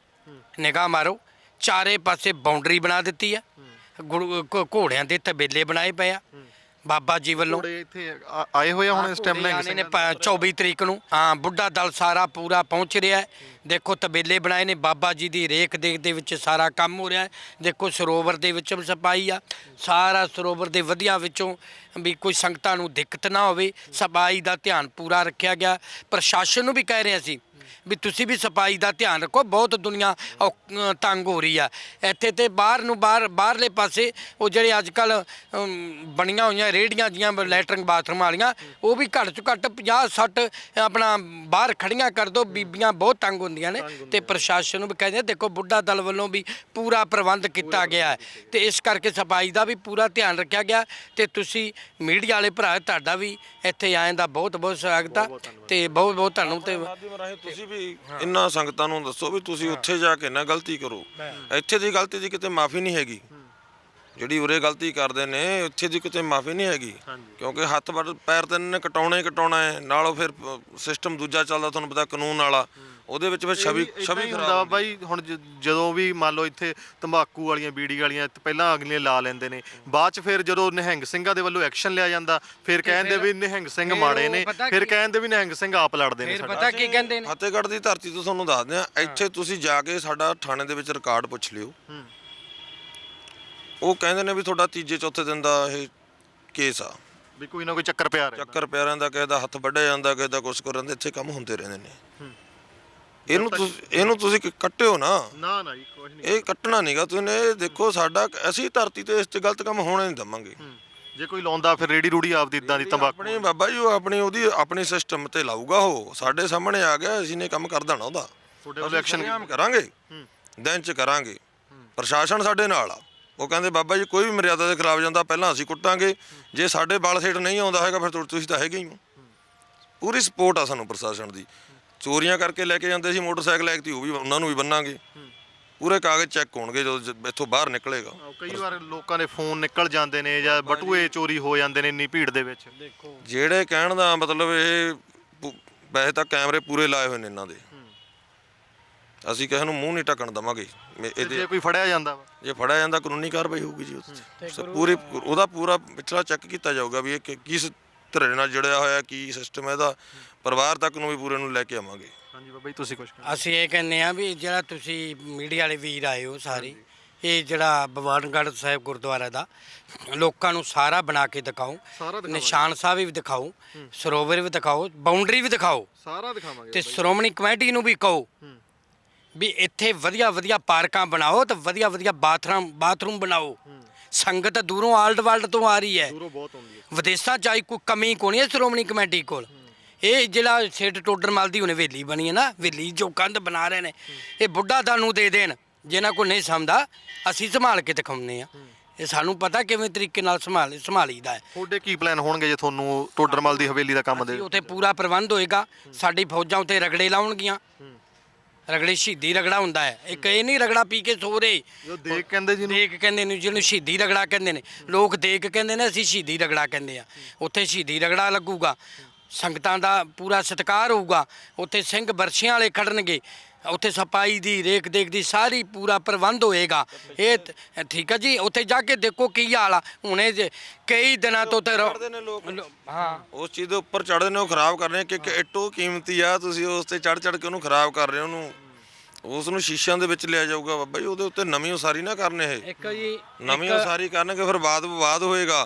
C: ਨਿਗਾਹ ਮਾਰੋ, ਚਾਰੇ ਪਾਸੇ ਬਾਉਂਡਰੀ ਬਣਾ ਦਿੱਤੀ ਆ। ਗੁੜ- ਘੋ- ਘੋੜਿਆਂ ਦੇ ਤਬੇਲੇ ਬਣਾਏ ਪਏ ਆ। ਬਾਬਾ ਜੀ ਵੱਲੋਂ।
B: ਘੋੜੇ ਇੱਥੇ ਆ- ਆਏ ਹੋਏ ਆ ਹੁਣ ਇਸ ਟਾਈਮ
C: ਆਣੇ ਨੇ ਪ- 24 ਤਰੀਕ ਨੂੰ। ਹਾਂ ਬੁੱਢਾ ਦਲ ਸਾਰਾ ਪੂਰਾ ਪਹੁੰਚ ਰਿਹਾ ਹੈ। ਦੇਖੋ ਤਬੇਲੇ ਬਣਾਏ ਨੇ। ਬਾਬਾ ਜੀ ਦੀ ਰੇਖ ਦੇਖ ਦੇ ਵਿੱਚ ਸਾਰਾ ਕੰਮ ਹੋ ਰਿਹਾ ਹੈ। ਦੇਖੋ ਸਰੋਵਰ ਦੇ ਵਿੱਚ ਵੀ ਸਫ਼ਾਈ ਆ। ਸਾਰਾ ਸਰੋਵਰ ਦੇ ਵਧੀਆ ਵਿੱਚੋਂ ਵੀ ਕੋਈ ਸੰਗਤਾਂ ਨੂੰ ਦਿੱਕਤ ਨਾ ਹੋਵੇ। ਸਫ਼ਾਈ ਦਾ ਧਿਆਨ ਪੂਰਾ ਰੱਖਿਆ ਗਿਆ। ਪ੍ਰਸ਼ਾਸਨ ਨੂੰ ਵੀ ਕਹਿ ਰਹੇ ਸੀ ਵੀ ਤੁਸੀਂ ਵੀ ਸਫ਼ਾਈ ਦਾ ਧਿਆਨ ਰੱਖੋ ਬਹੁਤ ਦੁਨੀਆ ਔ- ਤੰਗ ਹੋ ਰਹੀ ਆ। ਇੱਥੇ ਤੇ ਬਾਹਰ ਨੂੰ ਬਾਹਰ ਬਾਹਰਲੇ ਪਾਸੇ ਉਹ ਜਿਹੜੇ ਅੱਜ ਕੱਲ ਬਣੀਆਂ ਹੋਈਆਂ ਰੇੜੀਆਂ ਜੀਆਂ ਲੈਟਰਿੰਗ ਬਾਥਰੂਮ ਵਾਲੀਆਂ ਉਹ ਵੀ ਘੱਟ ਤੋਂ ਘੱਟ 50 60 ਆਪਣਾ ਬਾਹਰ ਖੜੀਆਂ ਕਰ ਦੋ ਬੀਬੀਆਂ ਬਹੁਤ ਤੰਗ ਹੁੰਦੀਆਂ ਨੇ ਤੇ ਪ੍ਰਸ਼ਾਸਨ ਨੂੰ ਵੀ ਕਹਿੰਦੇ ਦੇਖੋ ਬੁੱਢਾ ਦਲ ਵੱਲੋਂ ਵੀ ਪੂਰਾ ਪ੍ਰਬੰਧ ਕੀਤਾ ਗਿਆ ਹੈ। ਤੇ ਇਸ ਕਰਕੇ ਸਫ਼ਾਈ ਦਾ ਵੀ ਪੂਰਾ ਧਿਆਨ ਰੱਖਿਆ ਗਿਆ ਤੇ ਤੁਸੀਂ ਮੀਡੀਆ ਵਾਲੇ ਭਰਾ ਤੁਹਾਡਾ ਵੀ ਇੱਥੇ ਆਏ ਦਾ ਬਹੁਤ ਬਹੁਤ ਸਵਾਗਤ ਆ ਤੇ ਬਹੁਤ ਬਹੁਤ ਤੁਹਾਨੂੰ ਤੇ
A: ਮਾਧਿਅਮ ਰਾਹੀਂ ਤੁਸੀਂ ਵੀ ਇਹਨਾਂ ਸੰਗਤਾਂ ਨੂੰ ਦੱਸੋ ਵੀ ਤੁਸੀਂ ਉੱਥੇ ਜਾ ਕੇ ਨਾ ਗਲਤੀ ਕਰੋ। ਇੱਥੇ ਦੀ ਗਲਤੀ ਦੀ ਕਿਤੇ ਮਾਫੀ ਨਹੀਂ ਹੈਗੀ। ਜਿਹੜੀ ਉਰੇ ਗਲਤੀ ਕਰਦੇ ਨੇ ਉੱਥੇ ਦੀ ਕਿਤੇ ਮਾਫੀ ਨਹੀਂ ਹੈਗੀ। ਕਿਉਂਕਿ ਹੱਥ ਪੈਰ ਤੇ ਇਹਨਾਂ ਨੇ ਕਟਾਉਣਾ ਹੀ ਕਟਾਉਣਾ ਹੈ। ਨਾਲੋਂ ਫਿਰ ਸਿਸਟਮ ਦੂਜਾ ਚੱਲਦਾ ਤੁਹਾਨੂੰ ਪਤਾ ਕਾਨੂੰਨ ਵਾਲਾ। ਉਹਦੇ ਵਿੱਚ ਫਿਰ ਛਵੀ ਛਵੀ
B: ਹੁੰਦਾ
A: ਖਰਾਬ
B: ਵਾ ਬਾਈ ਹੁਣ ਜ- ਜਦੋਂ ਵੀ ਮੰਨ ਲਓ ਇੱਥੇ ਤੰਬਾਕੂ ਵਾਲੀਆਂ ਬੀੜੀ ਵਾਲੀਆਂ ਤੇ ਪਹਿਲਾਂ ਅਗਲੀਆਂ ਲਾ ਲੈਂਦੇ ਨੇ। ਬਾਅਦ ਚ ਫਿਰ ਜਦੋਂ ਨਿਹੰਗ ਸਿੰਘਾਂ ਦੇ ਵੱਲੋਂ ਐਕਸ਼ਨ ਲਿਆ ਜਾਂਦਾ ਫਿਰ ਕਹਿੰਦੇ ਵੀ ਨਿਹੰਗ ਸਿੰਘ
C: ਫਿਰ
B: ਮਾੜੇ
C: ਉਹ
B: ਨੇ
C: ਪਤਾ
B: ਫਿਰ
C: ਕੀ-
B: ਕਹਿੰਦੇ ਵੀ ਨਿਹੰਗ ਸਿੰਘ ਆਪ ਲੜਦੇ ਨੇ
C: ਫਿਰ
B: ਸਾਡਾ
C: ਪਤਾ ਕੀ ਕਹਿੰਦੇ ਨੇ?
A: ਫਤਿਹਗੜ੍ਹ ਦੀ ਧਰਤੀ ਤੋਂ ਤੁਹਾਨੂੰ ਦੱਸਦੇ ਆ ਇੱਥੇ ਤੁਸੀਂ ਜਾ ਕੇ ਸਾਡਾ ਥਾਣੇ ਦੇ ਵਿੱਚ ਰਿਕਾਰਡ ਪੁੱਛ ਲਿਓ।
B: ਹੂੰ।
A: ਉਹ ਕਹਿੰਦੇ ਨੇ ਵੀ ਤੁਹਾਡਾ ਤੀਜੇ ਚੌਥੇ ਦਿਨ ਦਾ ਇਹ ਕੇਸ ਆ।
B: ਵੀ ਕੋਈ ਨਾ ਕੋਈ ਚੱਕਰ ਪਿਆ ਰਿਹਾ
A: ਚੱਕਰ ਪਿਆਰਿਆਂ ਦਾ ਕਿਸੇ ਦਾ ਹੱਥ ਵੱਢਿਆ ਜਾਂਦਾ ਕਿਸੇ ਦਾ ਕੁਛ ਕਰਨ ਦੇ ਇੱਥੇ ਕੰਮ ਹੁੰਦੇ ਰਹਿੰਦੇ ਨੇ। ਇਹਨੂੰ ਤੁਸੀਂ ਇਹਨੂੰ ਤੁਸੀਂ ਕ- ਕੱਟਿਓ ਨਾ।
B: ਨਾ ਨਾ ਜੀ ਕੁਝ ਨਹੀਂ
A: ਇਹ ਕੱਟਣਾ। ਨਹੀਂਗਾ ਤੁਸੀਂ ਇਹ ਦੇਖੋ ਸਾਡਾ ਅਸੀਂ ਧਰਤੀ ਤੇ ਇਸ 'ਚ ਗਲਤ ਕੰਮ ਹੋਣਾ ਨਹੀਂ ਦਵਾਂਗੇ।
B: ਜੇ ਕੋਈ ਲਾਉਂਦਾ ਫਿਰ ਰੇੜੀ ਰੂੜੀ ਆਪਦੀ ਇਦਾਂ ਦੀ ਤੰਬਾਕੂ
A: ਆਪਣੀ ਬਾਬਾ ਜੀ ਉਹ ਆਪਣੀ ਉਹਦੀ ਆਪਣੇ ਸਿਸਟਮ ਤੇ ਲਾਊਗਾ ਉਹ। ਸਾਡੇ ਸਾਹਮਣੇ ਆ ਗਿਆ ਅਸੀਂ ਨੇ ਕੰਮ ਕਰ ਦੇਣਾ ਉਹਦਾ।
B: ਤੁਹਾਡੇ ਵੱਲੋਂ ਐਕਸ਼ਨ
A: ਐਕਸ਼ਨ ਕਰਾਂਗੇ। ਦਿਨ 'ਚ ਕਰਾਂਗੇ। ਪ੍ਰਸ਼ਾਸਨ ਸਾਡੇ ਨਾਲ ਆ। ਉਹ ਕਹਿੰਦੇ ਬਾਬਾ ਜੀ ਕੋਈ ਵੀ ਮਰਿਆਦਾ ਦੇ ਖਿਲਾਫ ਜਾਂਦਾ ਪਹਿਲਾਂ ਅਸੀਂ ਕੁੱਟਾਂਗੇ। ਜੇ ਸਾਡੇ ਬਾਲ ਸੇਟ ਨਹੀਂ ਆਉਂਦਾ ਹੈਗਾ ਫਿਰ ਤੁ- ਤੁਸੀਂ ਤਾਂ ਹੈਗੇ ਹੀ ਹੋ। ਪੂਰੀ ਸਪੋਰਟ ਆ ਸਾਨੂੰ ਪ੍ਰਸ਼ਾਸਨ ਦੀ। ਚੋਰੀਆਂ ਕਰਕੇ ਲੈ ਕੇ ਜਾਂਦੇ ਸੀ ਮੋਟਰਸਾਈਕਲ ਐਕਟੀ ਉਹ ਵੀ ਉਹਨਾਂ ਨੂੰ ਵੀ ਬੰਨਾਂਗੇ। ਪੂਰੇ ਕਾਗਜ਼ ਚੈੱਕ ਹੋਣਗੇ ਜਦੋਂ ਜ- ਇੱਥੋਂ ਬਾਹਰ ਨਿਕਲੇਗਾ।
B: ਕਈ ਵਾਰ ਲੋਕਾਂ ਦੇ ਫੋਨ ਨਿਕਲ ਜਾਂਦੇ ਨੇ ਜਾਂ ਬਟੂਏ ਚੋਰੀ ਹੋ ਜਾਂਦੇ ਨੇ ਇੰਨੀ ਭੀੜ ਦੇ ਵਿੱਚ।
C: ਦੇਖੋ।
A: ਜਿਹੜੇ ਕਹਿਣ ਦਾ ਮਤਲਬ ਇਹ ਪੁ- ਵੈਸੇ ਤਾਂ ਕੈਮਰੇ ਪੂਰੇ ਲਾਏ ਹੋਏ ਨੇ ਇਹਨਾਂ ਦੇ। ਅਸੀਂ ਕਿਸੇ ਨੂੰ ਮੂੰਹ ਨਹੀਂ ਢੱਕਣ ਦਵਾਂਗੇ। ਮੇ-
B: ਤੇ
A: ਇਹਦੇ
B: ਜੇ ਕੋਈ ਫੜਿਆ ਜਾਂਦਾ ਵਾ?
A: ਜੇ ਫੜਿਆ ਜਾਂਦਾ ਕਾਨੂੰਨੀ ਕਾਰਵਾਈ ਹੋਊਗੀ ਜੀ ਉਸ ਤੇ ਸੋ ਪੂਰੀ ਉਹਦਾ ਪੂਰਾ ਪਿਛਲਾ ਚੈੱਕ ਕੀਤਾ ਜਾਊਗਾ ਵੀ ਇਹ ਕਿ- ਕਿਸ ਧੜੇ ਨਾਲ ਜੁੜਿਆ ਹੋਇਆ ਕੀ ਸਿਸਟਮ ਹੈ ਇਹਦਾ ਪਰਿਵਾਰ ਤੱਕ ਨੂੰ ਵੀ ਪੂਰੇ ਨੂੰ ਲੈ ਕੇ ਆਵਾਂਗੇ।
B: ਹਾਂਜੀ ਬਾਬਾ ਜੀ ਤੁਸੀਂ ਕੁਝ
C: ਅਸੀਂ ਇਹ ਕਹਿੰਦੇ ਆ ਵੀ ਜਿਹੜਾ ਤੁਸੀਂ ਮੀਡੀਆ ਵਾਲੇ ਵੀਰ ਆਏ ਹੋ ਸਾਰੇ ਇਹ ਜਿਹੜਾ ਬਵਾਨਗੜ੍ਹ ਸਾਹਿਬ ਗੁਰਦੁਆਰਾ ਦਾ ਲੋਕਾਂ ਨੂੰ ਸਾਰਾ ਬਣਾ ਕੇ ਦਿਖਾਓ।
B: ਸਾਰਾ ਦਿਖਾਵਾਂਗੇ।
C: ਨਿਸ਼ਾਨ ਸਾਹਿਬ ਵੀ ਦਿਖਾਓ ਸਰੋਵਰ ਵੀ ਦਿਖਾਓ ਬਾਉਂਡਰੀ ਵੀ ਦਿਖਾਓ।
B: ਸਾਰਾ ਦਿਖਾਵਾਂਗੇ
C: ਤੇ ਸ਼੍ਰੋਮਣੀ ਕਮੇਟੀ ਨੂੰ ਵੀ ਕਹੋ ਵੀ ਇੱਥੇ ਵਧੀਆ ਵਧੀਆ ਪਾਰਕਾਂ ਬਣਾਓ ਤੇ ਵਧੀਆ ਵਧੀਆ ਬਾਥਰੂਮ ਬਾਥਰੂਮ ਬਣਾਓ। ਸੰਗਤ ਦੂਰੋਂ ਆਲਡ ਵਰਲਡ ਤੋਂ ਆ ਰਹੀ ਹੈ।
B: ਦੂਰੋਂ ਬਹੁਤ ਆਉਂਦੀ ਹੈ।
C: ਵਿਦੇਸ਼ਾਂ ਚ ਆਈ ਕੋਈ ਕਮੀ ਕੋਣੀ ਹੈ ਸ਼੍ਰੋਮਣੀ ਕਮੇਟੀ ਕੋਲ। ਇਹ ਜਿਹੜਾ ਸੇਠ ਟੋਡਰਮਲ ਦੀ ਉਹਨੇ ਹਵੇਲੀ ਬਣੀ ਹੈ ਨਾ ਹਵੇਲੀ ਜੋ ਕੰਧ ਬਣਾ ਰਹੇ ਨੇ। ਇਹ ਬੁੱਢਾ ਦਾਨੂੰ ਦੇ ਦੇਣ ਜਿਹਨਾਂ ਕੋਲ ਨਹੀਂ ਸਮਝਦਾ ਅਸੀਂ ਸੰਭਾਲ ਕੇ ਦਿਖਾਉਂਦੇ ਆ ਇਹ ਸਾਨੂੰ ਪਤਾ ਕਿਵੇਂ ਤਰੀਕੇ ਨਾਲ ਸੰਭਾਲ ਸੰਭਾਲੀਦਾ ਹੈ।
B: ਤੁਹਾਡੇ ਕੀ ਪਲਾਨ ਹੋਣਗੇ ਜੇ ਤੁਹਾਨੂੰ ਟੋਡਰਮਲ ਦੀ ਹਵੇਲੀ ਦਾ ਕੰਮ ਦੇ
C: ਉੱਥੇ ਪੂਰਾ ਪ੍ਰਬੰਧ ਹੋਏਗਾ ਸਾਡੀ ਫੌਜਾਂ ਉੱਤੇ ਰਗੜੇ ਲਾਉਣਗੀਆਂ। ਰਗੜੇ ਸ਼ਹੀਦੀ ਰਗੜਾ ਹੁੰਦਾ ਹੈ। ਇੱਕ ਇਹ ਨਹੀਂ ਰਗੜਾ ਪੀ ਕੇ ਸੋ ਰਹੇ।
B: ਜੋ ਦੇਖ ਕਹਿੰਦੇ ਜੀ ਨੂੰ
C: ਦੇਖ ਕਹਿੰਦੇ ਨੇ ਜਿਹਨੂੰ ਸ਼ਹੀਦੀ ਰਗੜਾ ਕਹਿੰਦੇ ਨੇ। ਲੋਕ ਦੇਖ ਕਹਿੰਦੇ ਨੇ ਅਸੀਂ ਸ਼ਹੀਦੀ ਰਗੜਾ ਕਹਿੰਦੇ ਆ ਉੱਥੇ ਸ਼ਹੀਦੀ ਰਗੜਾ ਲੱਗੂਗਾ। ਸੰਗਤਾਂ ਦਾ ਪੂਰਾ ਸਤਿਕਾਰ ਹੋਊਗਾ। ਉੱਥੇ ਸਿੰਘ ਬਰਛੀਆਂ ਵਾਲੇ ਖੜਨਗੇ। ਉੱਥੇ ਸਫ਼ਾਈ ਦੀ ਰੇਖ ਦੇਖ ਦੀ ਸਾਰੀ ਪੂਰਾ ਪ੍ਰਬੰਧ ਹੋਏਗਾ। ਇਹ ਤ- ਠੀਕ ਹੈ ਜੀ ਉੱਥੇ ਜਾ ਕੇ ਦੇਖੋ ਕੀ ਹਾਲ ਆ। ਹੁਣੇ ਜੇ ਕਈ ਦਿਨਾਂ ਤੋਂ ਤੇ ਰੋ- ਲੋ- ਹਾਂ।
A: ਉਸ ਚੀਜ਼ ਦੇ ਉੱਪਰ ਚੜ੍ਹਦੇ ਨੇ ਉਹ ਖਰਾਬ ਕਰ ਰਹੇ ਨੇ ਕਿ ਇੱਕ ਇੱਟੋ ਕੀਮਤੀ ਆ ਤੁਸੀਂ ਉਸ ਤੇ ਚੜ੍ਹ ਚੜ੍ਹ ਕੇ ਉਹਨੂੰ ਖਰਾਬ ਕਰ ਰਹੇ ਹੋ ਉਹਨੂੰ। ਉਸ ਨੂੰ ਸ਼ੀਸ਼ਿਆਂ ਦੇ ਵਿੱਚ ਲਿਆ ਜਾਊਗਾ ਬਾਬਾ ਜੀ ਉਹਦੇ ਉੱਤੇ ਨਵੀਂ ਉਸਾਰੀ ਨਾ ਕਰਨੇ ਇਹ।
C: ਇੱਕ ਜੀ
A: ਨਵੀਂ ਉਸਾਰੀ ਕਰਨਗੇ ਫਿਰ ਬਾਦ ਵਿਵਾਦ ਹੋਏਗਾ।